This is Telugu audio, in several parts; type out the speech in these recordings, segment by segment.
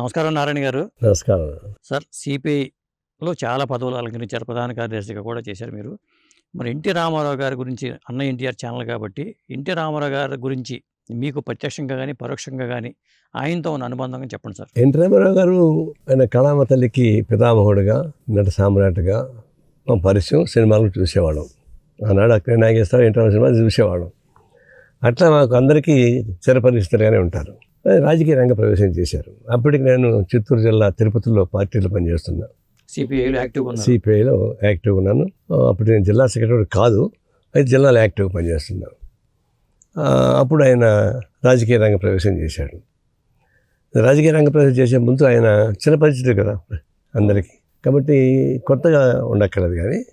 నమస్కారం నారాయణ గారు. నమస్కారం. సార్ సిపిఐలో చాలా పదవులు అలంకరించారు ప్రధాన కార్యదర్శిగా కూడా చేశారు మీరు. మరి ఎన్టీ రామారావు గారి గురించి అన్న ఎన్టీఆర్ ఛానల్ కాబట్టి ఎన్టీ రామారావు గారి గురించి మీకు ప్రత్యక్షంగా కానీ పరోక్షంగా కానీ ఆయనతో ఉన్న అనుబంధంగా చెప్పండి సార్. ఎన్టీ రామారావు గారు ఆయన కళామ తల్లికి పితామహుడుగా నట సామ్రాట్గా మా పరిచయం సినిమాలు చూసేవాళ్ళం. ఆనాడు అక్కడ నాగేశ్వర ఎన్టీ రామారావు సినిమాలు చూసేవాళ్ళం. అట్లా మాకు అందరికీ చిరపరిస్తులుగానే ఉంటారు. రాజకీయ రంగ ప్రవేశం చేశారు. అప్పటికి నేను చిత్తూరు జిల్లా తిరుపతిలో పార్టీలో పనిచేస్తున్నా. సిపిఐలో ఉన్నారు. సిపిఐలో యాక్టివ్గా ఉన్నాను. అప్పుడు నేను జిల్లా సెక్రటరీ కాదు అయితే జిల్లాలో యాక్టివ్గా పనిచేస్తున్నాను అప్పుడు ఆయన రాజకీయ రంగ ప్రవేశం చేశాడు. రాజకీయ రంగ ప్రవేశం చేసే ముందు ఆయన చిరపరిచితుడు కదా అందరికీ. కాబట్టి కొత్తగా ఉండక్కర్లేదు కానీ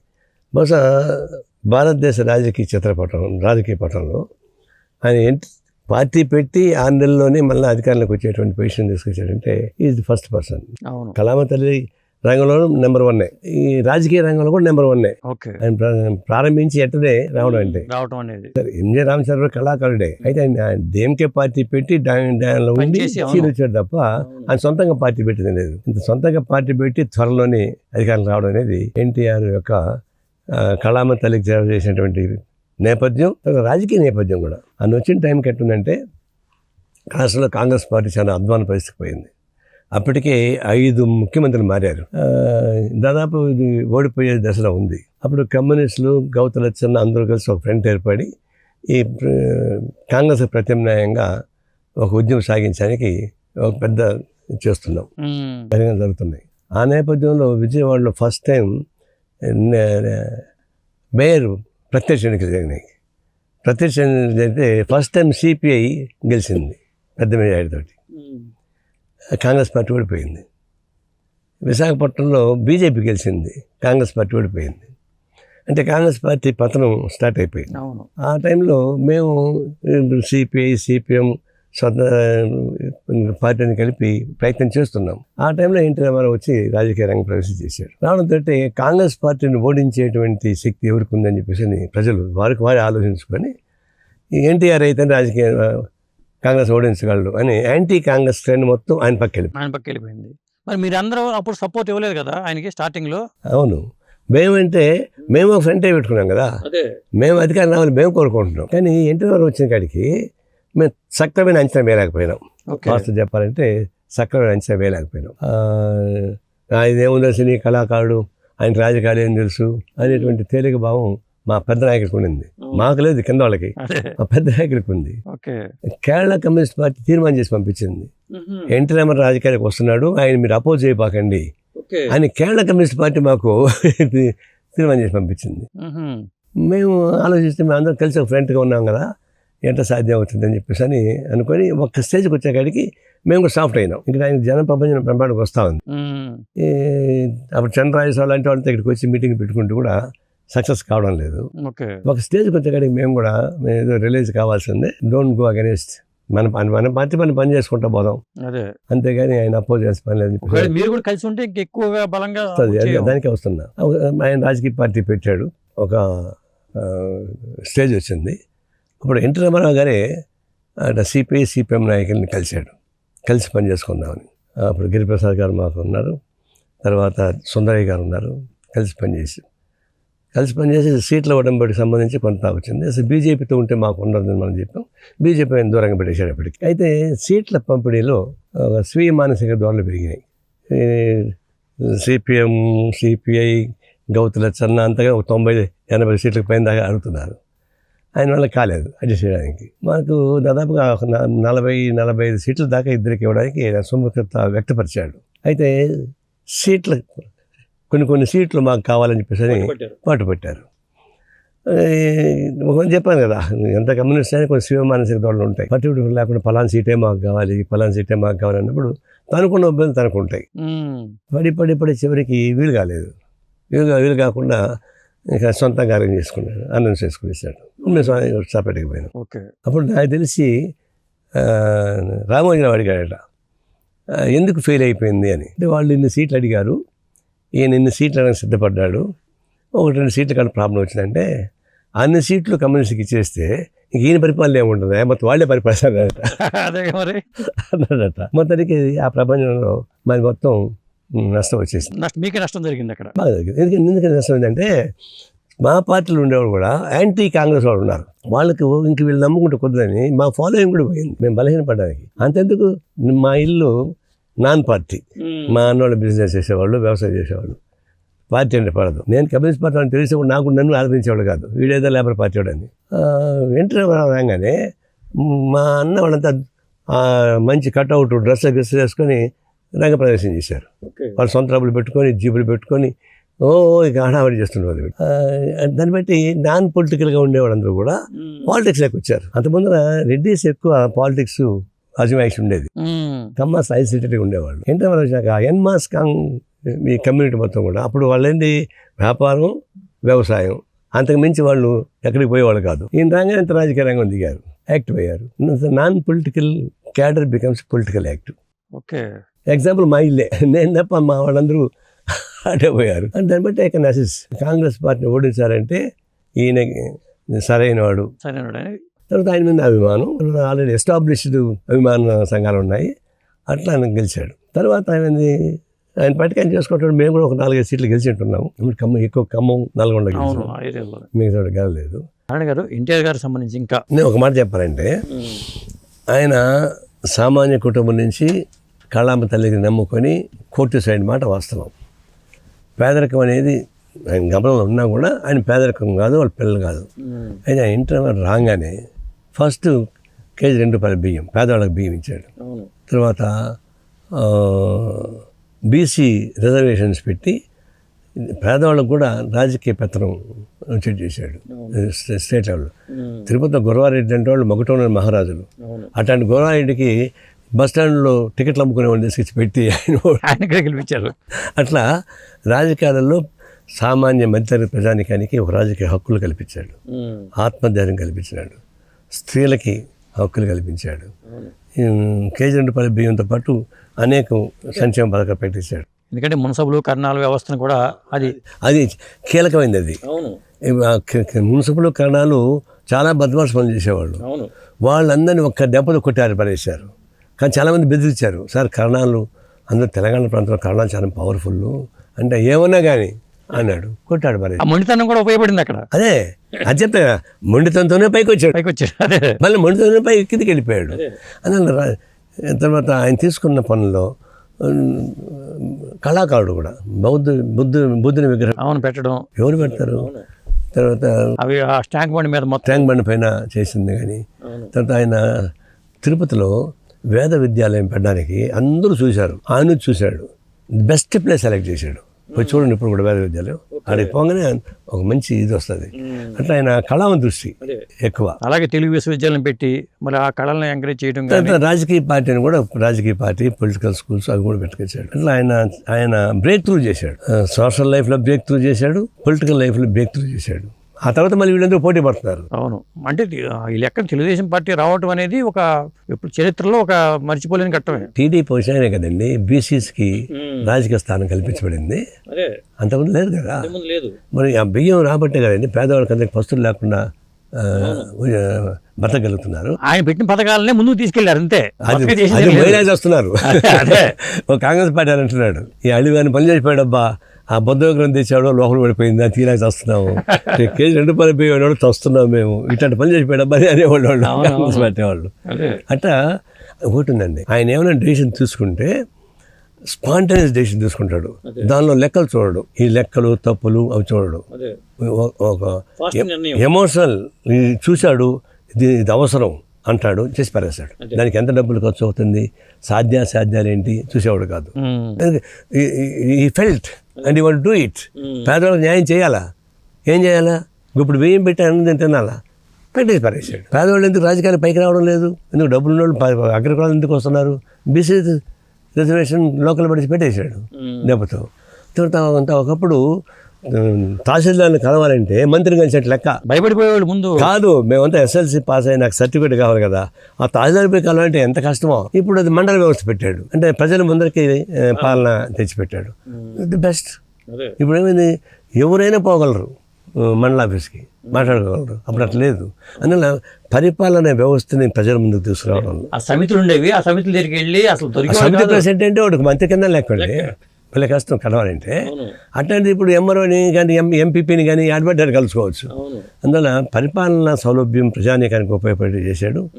బహుశా భారతదేశ రాజకీయ చిత్రపటం రాజకీయ పటంలో ఆయన పార్టీ పెట్టి ఆరు నెలల్లోనే మళ్ళీ అధికారంలోకి వచ్చేటువంటి పొజిషన్ తీసుకొచ్చాడంటే ఈజ్ ది ఫస్ట్ పర్సన్ కళామ తల్లి రంగంలో నెంబర్ వన్నే ఈ రాజకీయ రంగంలో కూడా నెంబర్ ఓకే. ఆయన ప్ర- ప్రారంభించి ఎట్టనే రావడం అంటే. అనేది. సరే ఎంజే రామచంద్ర కళాకారుడే. అయితే ఆయన దేనికే పార్టీ పెట్టి దానిలో ఉండి వచ్చాడు తప్ప ఆయన సొంతంగా పార్టీ పెట్టింది లేదు. ఇంత సొంతంగా పార్టీ పెట్టి త్వరలోనే అధికారం రావడం అనేది ఎన్టీఆర్ యొక్క కళామ తల్లికి సేవ చేసినటువంటి నేపథ్యం రాజకీయ నేపథ్యం కూడా. ఆయన వచ్చిన టైంకి ఎట్టుందంటే రాష్ట్రంలో కాంగ్రెస్ పార్టీ చాలా అధ్వాన పరిస్థితికి పోయింది. అప్పటికే ఐదు ముఖ్యమంత్రులు మారారు. దాదాపు ఇది ఓడిపోయే దశలో ఉంది. అప్పుడు కమ్యూనిస్టులు గౌతలచ్చన్న అందరూ కలిసి ఒక ఫ్రంట్ ఏర్పడి ఈ కాంగ్రెస్ ప్రత్యామ్నాయంగా ఒక ఉద్యమం సాగించడానికి ఒక పెద్ద చేస్తున్నాం. జరుగుతున్నాయి. ఆ నేపథ్యంలో విజయవాడలో ఫస్ట్ టైం మేయర్ ప్రత్యక్ష ఎన్నికలు జరిగినాయి ప్రత్యక్ష ఎన్నికలు జరిగితే ఫస్ట్ టైం సిపిఐ గెలిచింది పెద్ద మెజారిటీతోటి ఉమ్, కాంగ్రెస్ పార్టీ ఓడిపోయింది విశాఖపట్నంలో బీజేపీ గెలిచింది కాంగ్రెస్ పార్టీ ఓడిపోయింది అంటే కాంగ్రెస్ పార్టీ పతనం స్టార్ట్ అయిపోయింది. ఆ టైంలో మేము సిపిఐ సిపిఎం స్వత పార్టీని కలిపి ప్రయత్నం చేస్తున్నాం. ఆ టైంలో ఎన్టీ రామారావు వచ్చి రాజకీయ రంగ ప్రవేశం చేశాడు రావడంతో కాంగ్రెస్ పార్టీని ఓడించేటువంటి శక్తి ఎవరికి ఉందని చెప్పేసి ప్రజలు వారికి వారి ఆలోచించుకొని ఎన్టీఆర్ అయితే రాజకీయ కాంగ్రెస్ ఓడించగలడు అని యాంటీ కాంగ్రెస్ ట్రెండ్ మొత్తం ఆయన పక్క వెళ్ళిపోయింది. ఆయన పక్క వెళ్ళిపోయింది. మరి మీరందరూ అప్పుడు సపోర్ట్ ఇవ్వలేదు కదా ఆయనకి స్టార్టింగ్లో అవును మేమంటే మేము ఒక ఫ్రంటే పెట్టుకున్నాం కదా. మేము అధికారం రావాలని మేము కోరుకుంటున్నాం. కానీ ఎన్టీ రామారావు వచ్చిన కాడికి మేము సక్రమైన అంచనా వేయలేకపోయినాం. ఓకే. వాస్తవం చెప్పాలంటే సక్రమైన అంచనా వేయలేకపోయినాం. ఆయన ఏముందో సినీ కళాకారుడు ఆయన రాజకీయాలు తెలుసు అనేటువంటి తేలిక భావం మా పెద్ద నాయకుడికి ఉండింది. మాకు లేదు కింద వాళ్ళకి. మా పెద్ద నాయకుడికి ఉంది. కేరళ కమ్యూనిస్ట్ పార్టీ తీర్మానం చేసి పంపించింది. ఎన్టీ రామారావు రాజకీయాలకు వస్తున్నాడు ఆయన మీరు అపోజ్ చేయబాకండి ఓకే. అని కేరళ కమ్యూనిస్ట్ పార్టీ మాకు తీర్మానం చేసి పంపించింది. మేము ఆలోచిస్తే మేము అందరం కలిసి ఒక ఫ్రెండ్గా ఉన్నాం కదా ఎంత సాధ్యం అవుతుందని చెప్పేసి అని అనుకొని ఒక్క స్టేజ్కి వచ్చేకాడికి మేము కూడా సాఫ్ట్ అయినాం. ఇక్కడ ఆయన జన ప్రపంచం ప్రమాణకు వస్తూ ఉంది. అప్పుడు చంద్రరాజస్వామి లాంటి వాళ్ళతో ఇక్కడికి వచ్చి మీటింగ్ పెట్టుకుంటూ కూడా సక్సెస్ కావడం లేదు. ఒక స్టేజ్కి వచ్చేకాడికి మేము కూడా మేము ఏదో రిలీజ్ కావాల్సిందే. డోంట్ గో అగెనిస్ట్ మన పని మన పార్టీ పని పని చేసుకుంటా పోదాం. అదే. అంతేగాని ఆయన అపోజ్ చేసే పని లేదు. మీరు కూడా కలిసి ఉంటే ఇంక ఎక్కువగా బలంగా. దానికే వస్తున్నా. ఆయన రాజకీయ పార్టీ పెట్టాడు. ఒక స్టేజ్ వచ్చింది. అప్పుడు ఎన్టీ రామారావు గారే అటు సిపిఐ సిపిఎం నాయకుల్ని కలిశాడు. కలిసి పని చేసుకుందామని. అప్పుడు గిరిప్రసాద్ గారు మాకు ఉన్నారు. తర్వాత సుందరయ్య గారు ఉన్నారు. కలిసి పనిచేసి కలిసి పనిచేసి సీట్ల ఉడంబడికి సంబంధించి కొంత వచ్చింది. అసలు బీజేపీతో ఉంటే మాకు ఉండదని మనం చెప్పాం. బీజేపీ ఆయన దూరంగా పెట్టేశాడు అప్పటికి అయితే సీట్ల పంపిణీలో ఒక స్వీయ మానసిక ధోరణులు పెరిగినాయి. సిపిఎం సిపిఐ గౌతుల చన్న అంతగా ఒక తొంభై ఎనభై సీట్లకు పైన దాకా అడుగుతున్నారు. ఆయన వల్ల కాలేదు అడ్జస్ట్ చేయడానికి. మాకు దాదాపుగా ఒక నలభై నలభై ఐదు సీట్ల దాకా ఇద్దరికి ఇవ్వడానికి సుముఖత వ్యక్తపరిచాడు. అయితే సీట్ల కొన్ని కొన్ని సీట్లు మాకు కావాలని చెప్పేసి. పాటు పెట్టారు ఒక చెప్పాను కదా ఎంత కమ్యూనిస్ట్ అయినా కొన్ని శివ మానసిక దోళ్ళు ఉంటాయి. పర్టికులర్ లేకుండా పలానా సీటే మాకు కావాలి పలానా సీటే మాకు కావాలి అన్నప్పుడు తనకున్న ఇబ్బంది తనకు ఉంటాయి పడి పడి పడి చివరికి వీలు కాలేదు. వీలు వీలు కాకుండా ఇక సొంతంగా అరేంజ్ చేసుకున్నాడు అనౌన్స్ చేసుకునేసాడు. మేము సొ- సపరేట్గా పోయినాం. ఓకే. అప్పుడు నాకు తెలిసి రామోజీరావు అడిగాడట ఎందుకు ఫెయిల్ అయిపోయింది అని? అంటే వాళ్ళు ఇన్ని సీట్లు అడిగారు ఈయన ఇన్ని సీట్లు అనడానికి సిద్ధపడ్డాడు. ఒకటి రెండు సీట్ల కాడ ప్రాబ్లం వచ్చిందంటే అన్ని సీట్లు కమ్యూనిస్ట్కి ఇచ్చేస్తే ఇంక ఈయన పరిపాలన ఏముంటుంది? మొత్తం వాళ్ళే పరిపాలిస్తారట. అదే మరి. అన్నాడట. మొత్తానికి ఆ ప్రపంచంలో మరి మొత్తం నష్టం వచ్చేసింది. నష్టం మీకే నష్టం జరిగింది అక్కడ. బాగా జరిగింది. ఎందుకంటే ఎందుకంటే నష్టం ఏంటంటే మా పార్టీలో ఉండేవాళ్ళు కూడా యాంటీ కాంగ్రెస్ వాళ్ళు ఉన్నారు. వాళ్ళకి ఇంక వీళ్ళు నమ్ముకుంటే కుదరని మా ఫాలోయింగ్ కూడా పోయింది. మేము బలహీనపడడానికి. అంతెందుకు? మా ఇల్లు నాన్ పార్టీ. మా అన్నోళ్ళు బిజినెస్ చేసేవాళ్ళు వ్యవసాయం చేసేవాళ్ళు. పార్టీ అంటే పడదు. నేను కమ్యూనిస్ట్ పార్టీ అని తెలిసి నాకు నన్ను ఆదరించేవాడు కాదు. వీడేదో లేబర్ పార్టీ వాడని ఇంటర్ రాగానే మా అన్న వాళ్ళంతా మంచి కట్అవుట్ డ్రెస్ గిస్ వేసుకొని రంగప్రదర్శన చేశారు. ఓకే. వాళ్ళు సొంత డబ్బులు పెట్టుకొని జీబులు పెట్టుకొని ఓ ఇక హడావిడి. ఆ, దాన్ని బట్టి నాన్ పొలిటికల్గా ఉండేవాళ్ళందరూ కూడా పాలిటిక్స్లోకి వచ్చారు. అంతకుముందర రెడ్డిస్ ఎక్కువ పాలిటిక్స్ అజమాయిషి ఉండేది. కమ్మాస్ ఐసోలేటెడ్గా ఉండేవాళ్ళు. ఏంటో వాళ్ళు వచ్చాక ఎన్మాస్ కాంగ్ ఈ కమ్యూనిటీ మొత్తం కూడా అప్పుడు వాళ్ళేంటి వ్యాపారం వ్యవసాయం. అంతకు మించి వాళ్ళు ఎక్కడికి పోయేవాళ్ళు కాదు. ఈయన రాగానే ఇంత రాజకీయ రంగం దిగారు. యాక్టివ్ అయ్యారు non political cadre becomes political active okay. Example మా ఇల్లే. నేను తప్ప మా వాళ్ళందరూ అటే పోయారు. అంటే దాన్ని బట్టి ఐ కెన్ అసిస్ కాంగ్రెస్ పార్టీని ఓడించారంటే ఈయన సరైన వాడు సరే తర్వాత ఆయన మీద అభిమానం. ఆల్రెడీ ఎస్టాబ్లిష్డ్ అభిమాన సంఘాలు ఉన్నాయి. అట్లా ఆయన గెలిచాడు. తర్వాత ఆయన ఆయన చేసుకుంటాడు. మేము కూడా ఒక నాలుగైదు సీట్లు గెలిచి ఉంటున్నాము ఇప్పుడు ఖమ్మం ఎక్కువ ఖమ్మం నల్గొండ మిగతా గెలలేదు. నారాయణ గారు ఎన్టీఆర్ గారికి సంబంధించి ఇంకా. నేను ఒక మాట చెప్పాలంటే ఆయన సామాన్య కుటుంబం నుంచి కళామ తల్లికి నమ్ముకొని కోర్టు సైడ్ మాట వాస్తవం. పేదరికం అనేది ఆయన గమనంలో ఉన్నా కూడా ఆయన పేదరికం కాదు వాళ్ళ పిల్లలు కాదు. అయితే ఆయన ఇంటర్ రాగానే ఫస్ట్ కేజీ రెండు రూపాయల బియ్యం పేదవాళ్ళకి బియ్యం ఇచ్చాడు. తర్వాత బీసీ రిజర్వేషన్స్ పెట్టి పేదవాళ్ళకు కూడా రాజకీయ పెత్తనం వచ్చేట్టు చేశాడు. స్టే- స్టేట్ లెవెల్లో. తిరుపతిలో గురవారెడ్డి అంటే వాళ్ళు మొగటోని మహారాజులు. అట్లాంటి గురవారెడ్డికి బస్ స్టాండ్లో టికెట్లు అమ్ముకునే వాళ్ళు తీసుకొచ్చి పెట్టి ఆయన ఆయన గెలిపించారు. అట్లా రాజకీయాలలో సామాన్య మధ్యతరగతి ప్రజానికానికి ఒక రాజకీయ హక్కులు కల్పించాడు. ఆత్మధైర్యం కల్పించాడు స్త్రీలకి హక్కులు కల్పించాడు. కేజీ రెండు రూపాయల బియ్యంతో పాటు అనేక సంక్షేమ పథకాలు పెట్టించాడు ఎందుకంటే మున్సబులు కర్ణాల వ్యవస్థను కూడా అది అది కీలకమైనది అది. మున్సిపల్ కరణాలు చాలా బద్మాష్ పనులు చేసేవాళ్ళు. వాళ్ళందరినీ ఒక్క దెబ్బతో కొట్టారు పడేశారు. కానీ చాలామంది బెదిరించారు సార్ కరణాలు అందరూ తెలంగాణ ప్రాంతంలో కరణాలు చాలా పవర్ఫుల్ అంటే ఏమన్నా కానీ అన్నాడు. కొట్టాడు ఆ మొండితనం కూడా ఉపయోగపడింది అక్కడ. అదే అది చెప్తా కదా, మొండితనంతోనే పైకి వచ్చాడు పైకి వచ్చారు అదే. మళ్ళీ మొండితోనే పై కిందికి వెళ్ళిపోయాడు అని తర్వాత ఆయన తీసుకున్న పనుల్లో కళాకారుడు కూడా బౌద్ధ బుద్ధు బుద్ధుని విగ్రహం అవును పెట్టడం. ఎవరు పెడతారు? తర్వాత అవి ఆ స్టాంక్ బండి మీద మొత్తం ట్యాంక్ బండి పైన చేసింది కానీ తర్వాత ఆయన తిరుపతిలో వేద విద్యాలయం పెట్టడానికి అందరూ చూశారు. ఆయన చూశాడు. బెస్ట్ ప్లేస్ సెలెక్ట్ చేశాడు. పోయి చూడండి ఇప్పుడు కూడా వేద విద్యాలయం. అక్కడికి పోగానే ఒక మంచి ఇది వస్తుంది. అట్లా ఆయన కళామ దృష్టి ఎక్కువ. అలాగే తెలుగు విశ్వవిద్యాలయం పెట్టి మరి ఆ కళలను ఎంకరేజ్ చేయడం తర్వాత రాజకీయ పార్టీని కూడా రాజకీయ పార్టీ పొలిటికల్ స్కూల్స్ అవి కూడా పెట్టుకొచ్చాడు. అట్లా ఆయన ఆయన బ్రేక్ త్రూ చేశాడు. సోషల్ లైఫ్లో బ్రేక్ త్రూ చేశాడు పొలిటికల్ లైఫ్లో బ్రేక్ త్రూ చేశాడు. ఆ తర్వాత మళ్ళీ వీళ్ళందరూ పోటీ పడుతున్నారు. అవును. అంటే ఈ లెక్క తెలుగుదేశం పార్టీ రావటం అనేది ఒక ఇప్పుడు చరిత్రలో ఒక మర్చిపోలేని ఘట్టమే. టీడీపీ వచ్చినానే కదండి. బీసీస్కి రాజకీయ స్థానం కల్పించబడింది. అంతకుముందు లేదు కదా. లేదు. మరి ఆ బియ్యం రాబట్టే కదండి. పేదవాళ్ళకి అందరికి పస్తులు లేకుండా బతకగలుగుతున్నారు ఆయన పెట్టిన పథకాలనే ముందుకు తీసుకెళ్ళారు అంతే. అది వస్తున్నారు అదే. ఒక కాంగ్రెస్ పార్టీ అని అంటున్నాడు. ఈ అడిగాని పని చేసిపోయాడబ్బా ఆ బుద్ధ విగ్రహం తెచ్చాడు లోపల పడిపోయింది. అది తీరాక వస్తున్నాము కేజీ రెండు పని పోయేవాడు తస్తున్నాం మేము. ఇట్లాంటి పని చేసిపోయాడబ్బా అని అనేవాళ్ళు. వాళ్ళు అవును, అవును. కాంగ్రెస్ పార్టీ వాళ్ళు. అదే. అట్లా ఒకటి ఉందండి. ఆయన ఏమైనా డెసిషన్ తీసుకుంటే స్పాంటేనియస్ డెసిషన్ తీసుకుంటాడు. దానిలో లెక్కలు చూడడు. ఈ లెక్కలు తప్పులు అవి చూడడు. ఒక ఎమోషనల్ చూశాడు ఇది ఇది అవసరం. అంటాడు చేసి పారేస్తాడు. దానికి ఎంత డబ్బులు ఖర్చు అవుతుంది? సాధ్యాసాధ్యాలు ఏంటి చూసేవాడు కాదు. ఈ felt and you want do it పేదవాళ్ళకి న్యాయం చేయాలా? ఏం చేయాలా? ఇప్పుడు బియ్యం పెట్టి అన్నం తినాలా? పెట్టేసి పారేసాడు పేదవాళ్ళు ఎందుకు రాజకీయాలు పైకి రావడం లేదు? ఎందుకు డబ్బులు ఉన్న వాళ్ళు అగ్రకులాలు ఎందుకు వస్తున్నారు? బీసీ రిజర్వేషన్ లోకల్ పడిచి పెట్టేశాడు దెబ్బతో. తర్వాత అంత ఒకప్పుడు తహసీల్దార్ని కలవాలంటే మంత్రిని కలిసేట లెక్క. భయపడిపోయేవాళ్ళు ముందు. కాదు మేమంతా ఎస్ఎల్సి పాస్ అయ్యి నాకు సర్టిఫికేట్ కావాలి కదా. ఆ తహసీల్దార్ పోయి కలవాలంటే ఎంత కష్టమో. ఇప్పుడు అది మండల వ్యవస్థ పెట్టాడు. అంటే ప్రజల ముందరికి పాలన తెచ్చిపెట్టాడు. The best. ఇప్పుడు ఏమైంది? ఎవరైనా పోగలరు మండల ఆఫీస్కి. మాట్లాడగలరు అప్పుడు అట్లా లేదు. అందువల్ల పరిపాలన వ్యవస్థని ప్రజల ముందుకు తీసుకురావడంలో ఆ సమితులు ఉండేవి. ఆ సమితుల దగ్గరికి వెళ్ళి అసలు సమితి ప్రెసిడెంట్ అంటే ఒకటి మంత్రి కింద లేకండి వీళ్ళ కష్టం కలవాలంటే అట్లాంటి ఇప్పుడు ఎంఆర్ఓని కానీ ఎం ఎంపీపీని కానీ అడ్వర్టైర్ కలుసుకోవచ్చు. అందువల్ల పరిపాలన సౌలభ్యం ప్రజానీకానికి ఉపయోగపడి చేశాడు.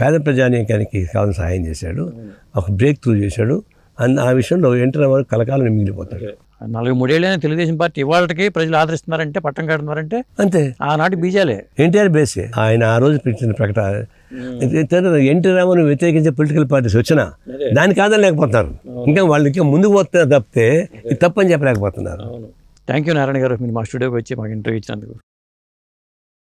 పేద ప్రజానీకానికి కావాల్సిన సహాయం చేశాడు. ఒక బ్రేక్ త్రూ చేశాడు. అన్న ఆ విషయంలో ఎన్టీ రామారావు కలకాలం మిగిలిపోతాడు. నలభై మూడేళ్ళైన తెలుగుదేశం పార్టీ ఇవాళకి ప్రజలు ఆదరిస్తున్నారంటే పట్టం కడుతున్నారంటే అంతే. ఆనాటి బీజాలే. ఎన్టీఆర్ బేసే. ఆయన ఆ రోజు పెట్టిన ప్రకటన ఎన్టీ రామారావు వ్యతిరేకించే పొలిటికల్ పార్టీస్ వచ్చినా దాని కాదని లేకపోతున్నారు ఇంకా వాళ్ళు ఇంకా ముందుకు పోతున్నారు తప్పితే ఇది తప్పని చెప్పలేకపోతున్నారు థ్యాంక్ యూ నారాయణ గారు మీరు మా స్టూడియోకి వచ్చి మాకు ఇంటర్వ్యూ ఇచ్చినందుకు